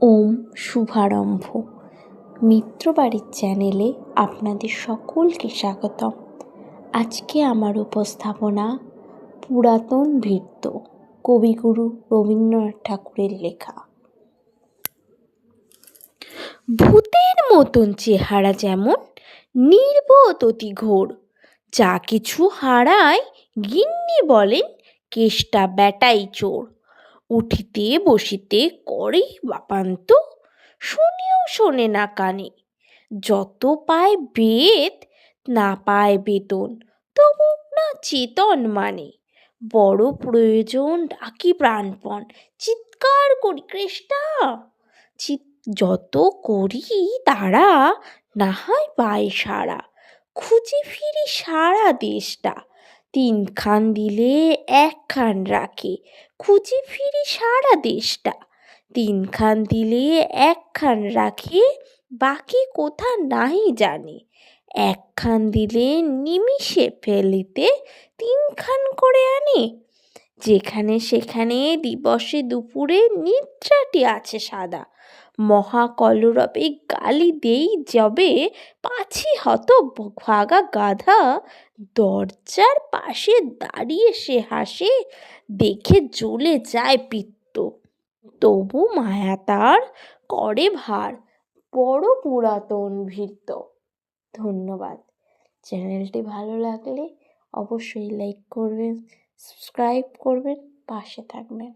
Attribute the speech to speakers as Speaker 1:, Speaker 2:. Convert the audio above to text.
Speaker 1: ওম শুভারম্ভ। মিত্রবাড়ির চ্যানেলে আপনাদের সকলকে স্বাগতম। আজকে আমার উপস্থাপনা পুরাতন ভৃত্য কবিগুরু রবীন্দ্রনাথ ঠাকুরের লেখা। ভূতের মতন চেহারা যেমন নির্বোধ অতি ঘোর, যা কিছু হারায় গিন্নি বলেন কেষ্টা বেটাই চোর। উঠিতে বসিতে করে বাপান্ত, শুনেও শোনে না কানে। যত পায় বেদ, না পায় বেতন, তবু না চেতন মানে। বড় প্রয়োজন ডাকি প্রাণপণ, চিৎকার করি কৃষ্ণা। চিৎ, যত করি তারা না হয় পায় সারা খুঁজে ফিরি সারা দেশটা তিনখান দিলে এক খান রাখে, খুঁজে ফিরি সারা দেশটা। তিন খান দিলে এক খান রাখে, বাকি কোথা নাই জানে। এক খান দিলে নিমিষে ফেলিতে তিন খান করে আনে। যেখানে সেখানে দিবসে দুপুরে নিদ্রাটি আছে সাদা। মহাকলরবে গালি দেই যবে পাছি হত ভাগা গাধা। দরজার পাশে দাঁড়িয়ে সে হাসে, দেখে জ্বলে যায় পিত্ত। তবু মায়া তার করে ভার, বড় পুরাতন ভৃত্য ধন্যবাদ। চ্যানেলটি ভালো লাগলে অবশ্যই লাইক করবেন সাবস্ক্রাইব করবেন পাশে থাকবেন।